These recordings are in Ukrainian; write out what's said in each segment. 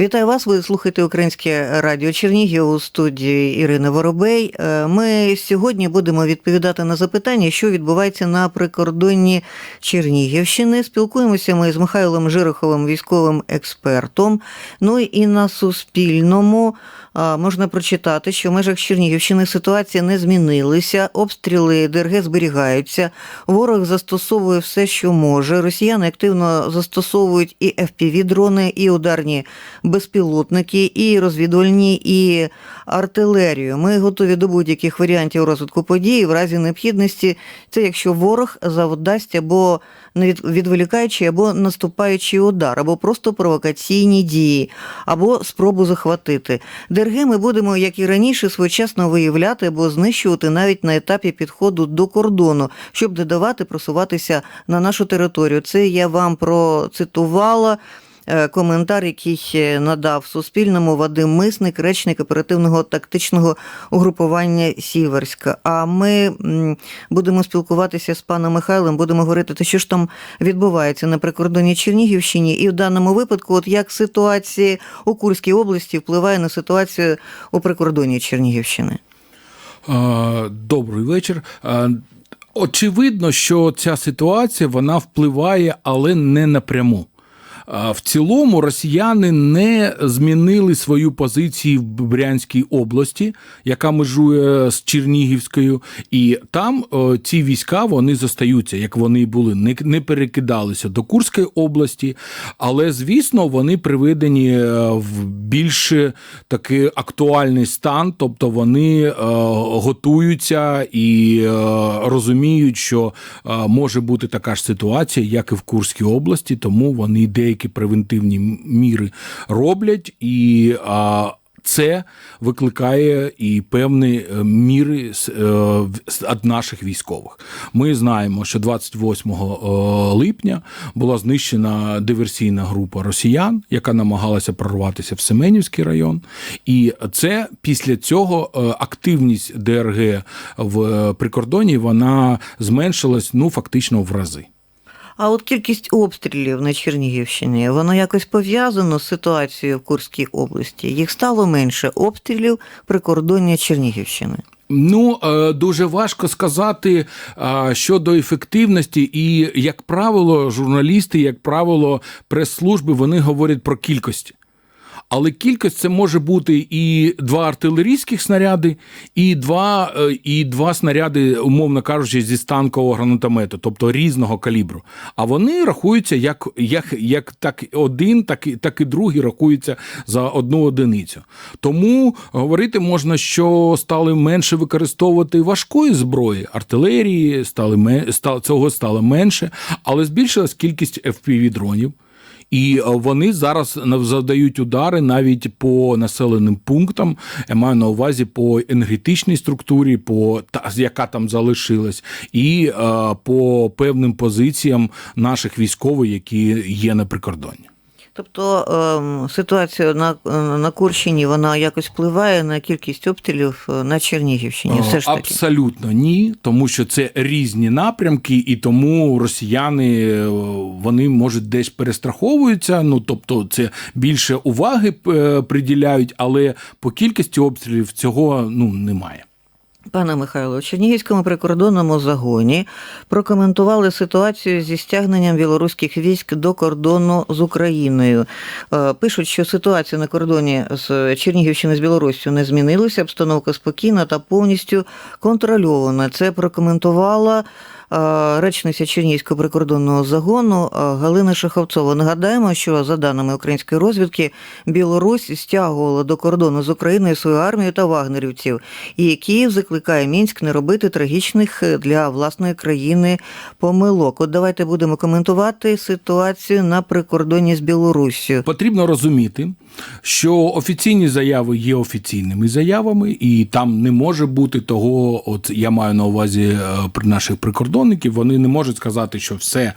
Вітаю вас. Ви слухаєте Українське радіо Чернігів у студії Ірини Воробей. Е, Ми сьогодні будемо відповідати на запитання, що відбувається на прикордонні Чернігівщини. Спілкуємося ми з Михайлом Жироховим, військовим експертом. Ну і на Суспільному можна прочитати, що в межах Чернігівщини ситуація не змінилася, обстріли ДРГ зберігаються. Ворог застосовує все, що може. Росіяни активно застосовують і FPV-дрони, і ударні безпілотники, і розвідувальні, і артилерію. Ми готові до будь-яких варіантів розвитку подій в разі необхідності. Це якщо ворог завдасть або відволікаючий, або наступаючий удар, або просто провокаційні дії, або спробу захватити. ДРГ ми будемо, як і раніше, своєчасно виявляти або знищувати навіть на етапі підходу до кордону, щоб не давати просуватися на нашу територію. Це я вам процитувала. Е, Коментар, який надав Суспільному Вадим Мисник, речник оперативного тактичного угрупування Сіверська. А ми будемо спілкуватися з паном Михайлом, будемо говорити, що ж там відбувається на прикордонні Чернігівщині, і в даному випадку, от як ситуація у Курській області впливає на ситуацію у прикордонні Чернігівщини. Добрий вечір. Очевидно, що ця ситуація вона впливає, але не напряму. В цілому росіяни не змінили свою позицію в Брянській області, яка межує з Чернігівською, і там ці війська вони зостаються, як вони були, не, перекидалися до Курської області, але звісно, вони приведені е, в більш такий актуальний стан, тобто вони е, готуються і е, розуміють, що може бути така ж ситуація, як і в Курській області, тому вони деякі превентивні міри роблять і. це викликає і певні е, міри е, від наших військових. Ми знаємо, що 28 е, липня була знищена диверсійна група росіян, яка намагалася прорватися в Семенівський район. І це після цього активність ДРГ в прикордоні вона зменшилась ну фактично в рази. А от кількість обстрілів на Чернігівщині, воно якось пов'язано з ситуацією в Курській області. Їх стало менше обстрілів прикордоння Чернігівщини. Ну е, дуже важко сказати е, щодо ефективності, і як правило, журналісти, як правило, прес-служби вони говорять про кількості. Але кількість це може бути і два артилерійських снаряди, і два, е, і два снаряди, умовно кажучи, зі станкового гранатомету, тобто різного калібру. А вони рахуються як, як, як так один, так і, так і другий рахуються за одну одиницю. Тому говорити можна, що стали менше використовувати важкої зброї, артилерії, стали, цього стало менше, але збільшилась кількість FPV-дронів. І е, вони зараз завдають удари навіть по населеним пунктам. Я маю на увазі по енергетичній структурі, по та яка там залишилась, і е, по певним позиціям наших військових, які є на прикордонні. Тобто ем, ситуація на, на Курщині вона якось впливає на кількість обстрілів е, на Чернігівщині. Все ж таки. Абсолютно ні, тому що це різні напрямки, і тому росіяни е, вони можуть десь перестраховуються. Ну тобто, це більше уваги е, приділяють, але по кількості обстрілів цього ну немає. Пане Михайло, у Чернігівському прикордонному загоні прокоментували ситуацію зі стягненням білоруських військ до кордону з Україною. Е, Пишуть, що ситуація на кордоні з Чернігівщини з Білоруссю не змінилася, обстановка спокійна та повністю контрольована. Це прокоментувала речниця Чернігівського прикордонного загону е, Галина Шаховцова. Нагадаємо, що за даними української розвідки, Білорусь стягувала до кордону з Україною свою армію та вагнерівців, і Київ закликає Мінськ не робити трагічних е, для власної країни помилок. От давайте будемо коментувати ситуацію на прикордоні з Білоруссю. Потрібно розуміти, що офіційні заяви є офіційними заявами, і там не може бути того. От я маю на увазі е, при наших прикордонників. Вони не можуть сказати, що все,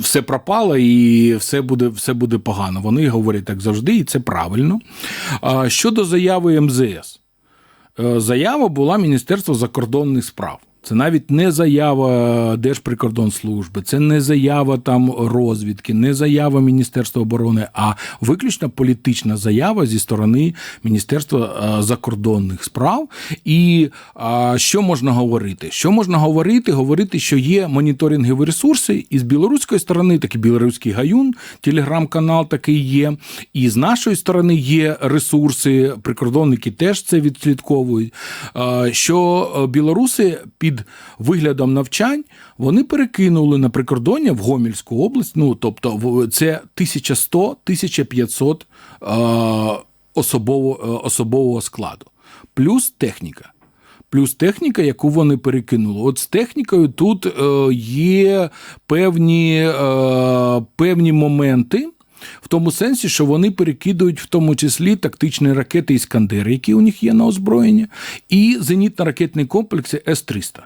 все пропало і все буде, все буде погано. Вони говорять так завжди, і це правильно. Щодо заяви МЗС. Е, Заява була Міністерства закордонних справ. Це навіть не заява Держприкордонслужби, це не заява там розвідки, не заява Міністерства оборони, а виключно політична заява зі сторони Міністерства е, закордонних справ. І що можна говорити? Що можна говорити? Говорити, що є моніторингові ресурси, і з білоруської сторони, такий білоруський гаюн, телеграм-канал такий є. І з нашої сторони є ресурси, прикордонники теж це відслідковують. а, Що е, білоруси під виглядом навчань вони перекинули на прикордоння в Гомельську область. Ну тобто, це 1100-1500 е, особово, особового складу, плюс техніка. Плюс техніка, яку вони перекинули. От з технікою тут е, є певні, е, певні моменти. В тому сенсі, що вони перекидують в тому числі тактичні ракети Іскандер, які у них є на озброєнні, і зенітно-ракетні комплекси С-300.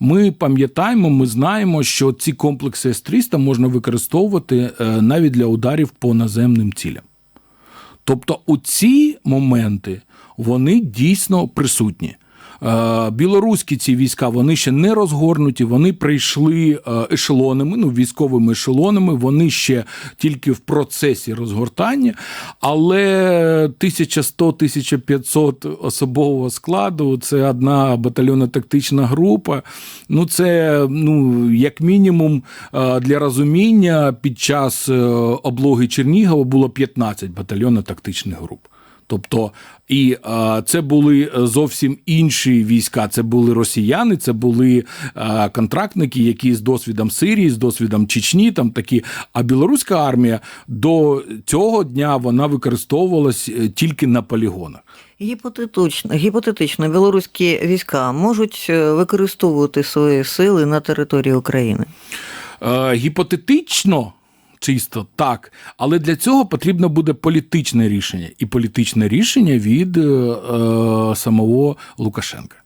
Ми пам'ятаємо, ми знаємо, що ці комплекси С-300 можна використовувати е, навіть для ударів по наземним цілям. Тобто, у ці моменти вони дійсно присутні. Е, Білоруські ці війська вони ще не розгорнуті, вони прийшли е, ешелонами, ну військовими ешелонами, вони ще тільки в процесі розгортання, але 1100-1500 особового складу це одна батальйонна тактична група. Ну, це ну, як мінімум е, для розуміння під час облоги Чернігова було 15 батальйонно-тактичних груп. Тобто, і е, це були зовсім інші війська. Це були росіяни, це були е, контрактники, які з досвідом Сирії, з досвідом Чечні, там такі. А білоруська армія до цього дня вона використовувалась е, тільки на полігонах. Гіпотетично, гіпотетично, білоруські війська можуть е, використовувати свої сили на території України. Е, гіпотетично. Чисто так, але для цього потрібно буде політичне рішення, і політичне рішення від е, е, самого Лукашенка.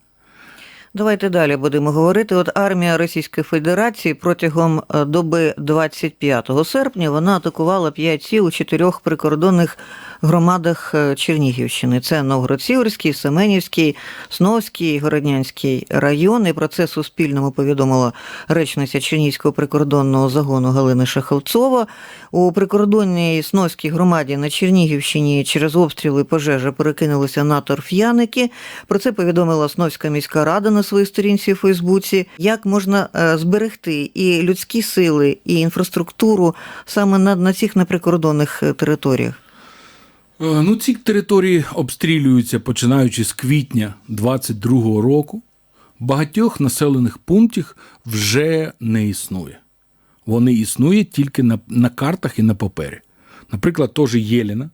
Давайте далі будемо говорити. От армія Російської Федерації протягом е, доби 25 серпня вона атакувала 5 сіл у чотирьох прикордонних громадах е, Чернігівщини. Це Новгород-Сіверський, Семенівський, Сновський, Городнянський райони. Про це Суспільному повідомила речниця Чернігівського прикордонного загону Галина Шаховцова. У прикордонній Сновській громаді на Чернігівщині через обстріли пожежа перекинулися на торф'яники. Про це повідомила Сновська міська рада своїй сторінці у Фейсбуці. Як можна е, зберегти і людські сили, і інфраструктуру саме на, на цих неприкордонних е, територіях? Е, Ну, ці території обстрілюються починаючи з квітня 22-го року. Багатьох населених пунктів вже не існує. Вони існують тільки на, на картах і на папері. Наприклад, теж Єліна,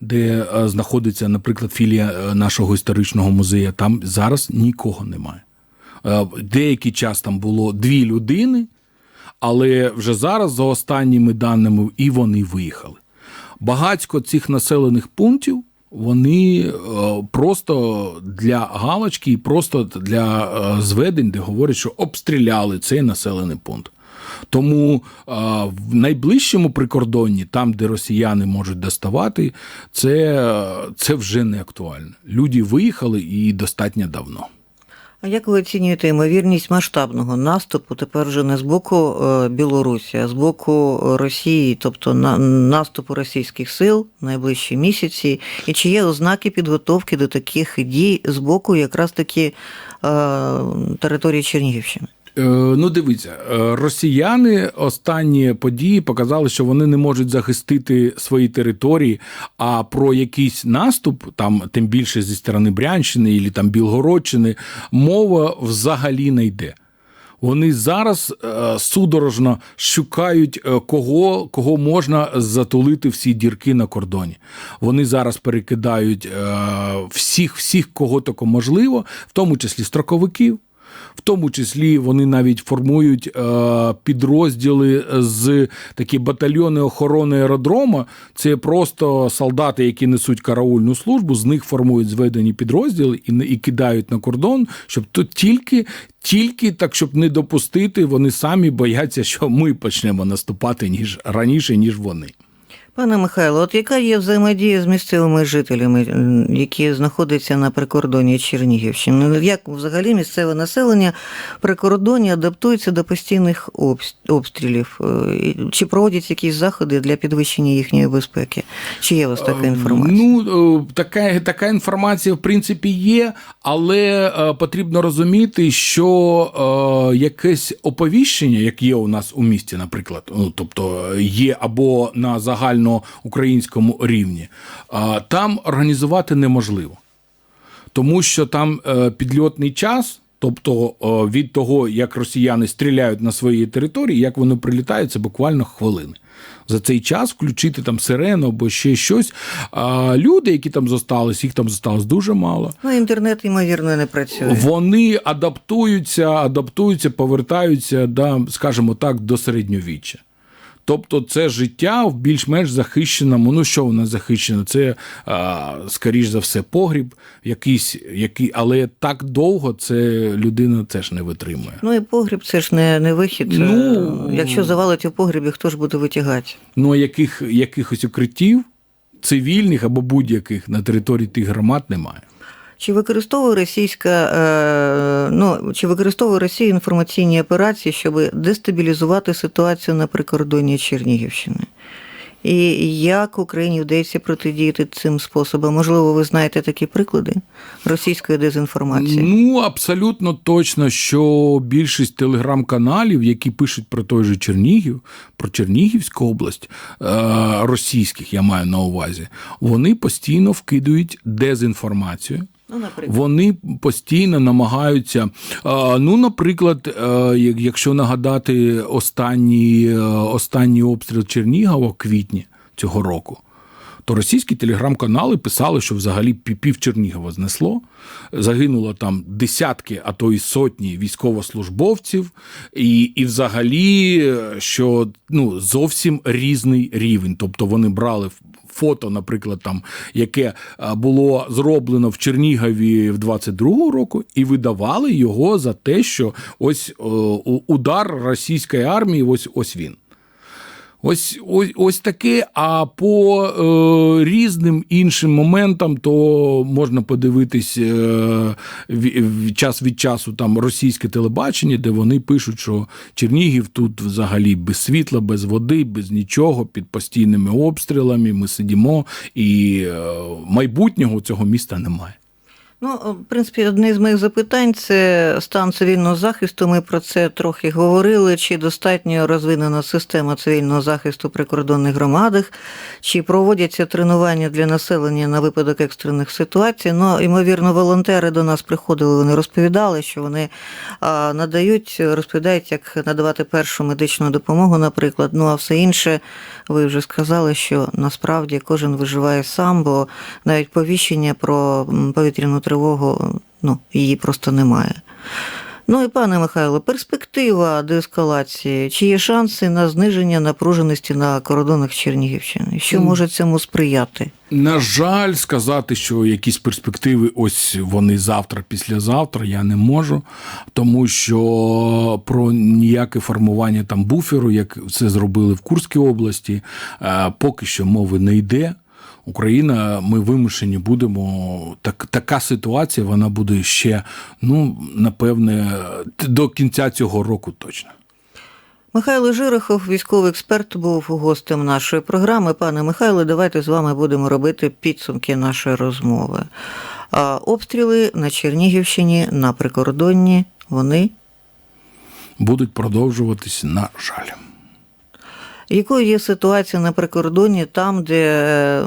де е, знаходиться, наприклад, філія е, нашого історичного музею, там зараз нікого немає. Е, Деякий час там було дві людини, але вже зараз, за останніми даними, і вони виїхали. Багатько цих населених пунктів вони просто для галочки і просто для зведень, де говорять, що обстріляли цей населений пункт. Тому е, в найближчому прикордонні, там, де росіяни можуть доставати, це, це вже не актуально. Люди виїхали і достатньо давно. А як ви оцінюєте ймовірність масштабного наступу тепер вже не з боку е, Білорусі, а з боку Росії, тобто на наступу російських сил в найближчі місяці? І чи є ознаки підготовки до таких дій з боку якраз таки е, території Чернігівщини? Е, Ну, дивіться, е, росіяни останні події показали, що вони не можуть захистити свої території. А про якийсь наступ, там тим більше зі сторони Брянщини і там Білгородщини, мова взагалі не йде. Вони зараз е, судорожно шукають, кого, кого можна затулити всі дірки на кордоні. Вони зараз перекидають всіх, всіх, кого тільки можливо, в тому числі строковиків. В тому числі вони навіть формують е, підрозділи з такі батальйони охорони аеродрома. Це просто солдати, які несуть караульну службу. З них формують зведені підрозділи і, і кидають на кордон, щоб тут тільки, тільки так, щоб не допустити, вони самі бояться, що ми почнемо наступати ніж раніше, ніж вони. Пане Михайло, от яка є взаємодія з місцевими жителями, які знаходяться на прикордоні Чернігівщини? Ну, Як взагалі місцеве населення прикордонні адаптується до постійних обстрілів? Е, Чи проводять якісь заходи для підвищення їхньої безпеки? Чи є у вас така Е, інформація? Ну, е, така, така інформація, в принципі, є, але потрібно розуміти, що якесь оповіщення, як є у нас у місті, наприклад, ну, тобто є або на загальноукраїнському рівні, там організувати неможливо. Тому що там е, підльотний час, тобто е, від того, як росіяни стріляють на своїй території, як вони прилітають, це буквально хвилини. За цей час включити там сирену або ще щось. А люди, які там зостались, їх там зосталось дуже мало. Ну, інтернет, ймовірно, не працює. Вони адаптуються, адаптуються, повертаються, да, скажімо так, до середньовіччя. Тобто це життя в більш-менш захищеному. Ну, що нас захищено? Це, а, скоріш за все, погріб, якийсь, який, але так довго це людина теж не витримує. Ну і погріб це ж не, не вихід. Ну, Е, Якщо завалить у погрібі, хто ж буде витягати? Ну, а яких, якихось укриттів, цивільних або будь-яких на території тих громад немає. Чи використовує російська е, ну чи використовує Росія інформаційні операції, щоб дестабілізувати ситуацію на прикордонні Чернігівщини? І як Україні вдається протидіяти цим способом? Можливо, ви знаєте такі приклади російської дезінформації? Ну, абсолютно точно, що більшість телеграм-каналів, які пишуть про той же Чернігів, про Чернігівську область, е, російських, я маю на увазі, вони постійно вкидують дезінформацію. Ну, наприклад. Вони постійно намагаються. Ну, наприклад, е, як- якщо нагадати останній, е, останній обстріл Чернігова в квітні цього року. То російські телеграм-канали писали, що взагалі пів Чернігова знесло. Загинуло там десятки, а то й сотні військовослужбовців, і, і взагалі, е, що ну, зовсім різний рівень. Тобто вони брали фото, наприклад, там, яке було зроблено в Чернігові в 22-го року, і видавали його за те, що ось удар російської армії, ось ось він. Ось, ось, ось таке. А по е, різним іншим моментам, то можна подивитись е, в, час від часу там російське телебачення, де вони пишуть, що Чернігів тут взагалі без світла, без води, без нічого, під постійними обстрілами. Ми сидимо, і е, майбутнього цього міста немає. Ну, в принципі, одне з моїх запитань це стан цивільного захисту. Ми про це трохи говорили. Чи достатньо розвинена система цивільного захисту при кордонних громадах, чи проводяться тренування для населення на випадок екстрених ситуацій? Ну, ймовірно, волонтери до нас приходили, вони розповідали, що вони надають, розповідають, як надавати першу медичну допомогу, наприклад. Ну а все інше, ви вже сказали, що насправді кожен виживає сам, бо навіть повіщення про повітряну тривогу, ну, її просто немає. Ну і пане Михайло, перспектива деескалації. Чи є шанси на зниження напруженості на кордонах Чернігівщини? Що може цьому сприяти? На жаль, сказати, що якісь перспективи, ось вони завтра, післязавтра, я не можу, тому що про ніяке формування там буферу, як це зробили в Курській області, е, поки що мови не йде. Україна, ми вимушені будемо. Так, така ситуація вона буде ще, ну, напевне, до кінця цього року точно. Михайло Жирохов, військовий експерт, був гостем нашої програми. Пане Михайло, давайте з вами будемо робити підсумки нашої розмови. Обстріли на Чернігівщині на прикордонні вони Будуть продовжуватись, на жаль. Якою є ситуація на прикордонні там, де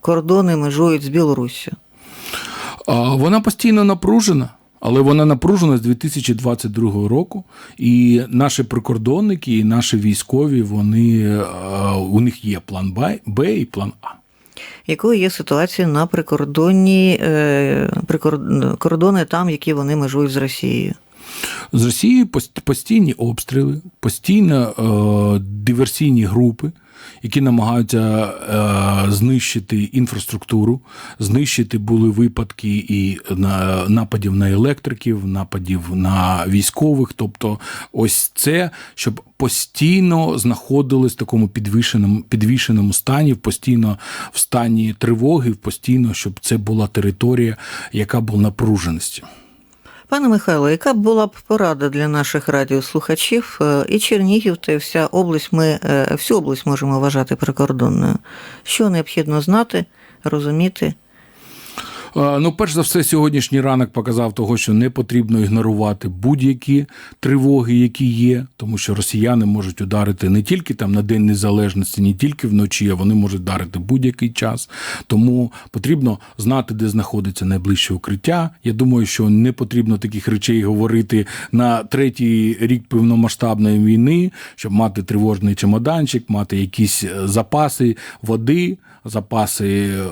кордони межують з Білоруссю? Вона постійно напружена, але вона напружена з 2022 року. І наші прикордонники, і наші військові, вони, е, у них є план Б, Б і план А. Якою є ситуація на прикордонні е, прикор- кордони там, які вони межують з Росією? З Росії пост- постійні обстріли, постійно е, диверсійні групи, які намагаються е, знищити інфраструктуру. Знищити були випадки і на нападів на електриків, нападів на військових. Тобто, ось це, щоб постійно знаходились в такому підвішеному, підвішеному стані, постійно в стані тривоги, постійно, щоб це була територія, яка була напруженості. Пане Михайло, яка була б порада для наших радіослухачів? Е, І Чернігів, та вся область, ми е, всю область можемо вважати прикордонною. Що необхідно знати, розуміти? Е, Ну, перш за все, сьогоднішній ранок показав того, що не потрібно ігнорувати будь-які тривоги, які є, тому що росіяни можуть ударити не тільки там на День Незалежності, не тільки вночі, а вони можуть ударити будь-який час. Тому потрібно знати, де знаходиться найближче укриття. Я думаю, що не потрібно таких речей говорити на третій рік повномасштабної війни, щоб мати тривожний чемоданчик, мати якісь е, запаси води запаси е,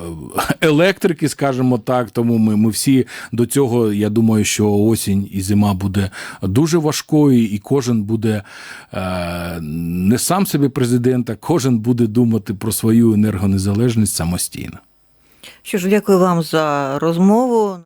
електрики, скажімо так. Тому ми, ми всі до цього. Я думаю, що осінь і зима буде дуже важкою, і кожен буде е, не сам собі президент, а кожен буде думати про свою енергонезалежність самостійно. Що ж, дякую вам за розмову.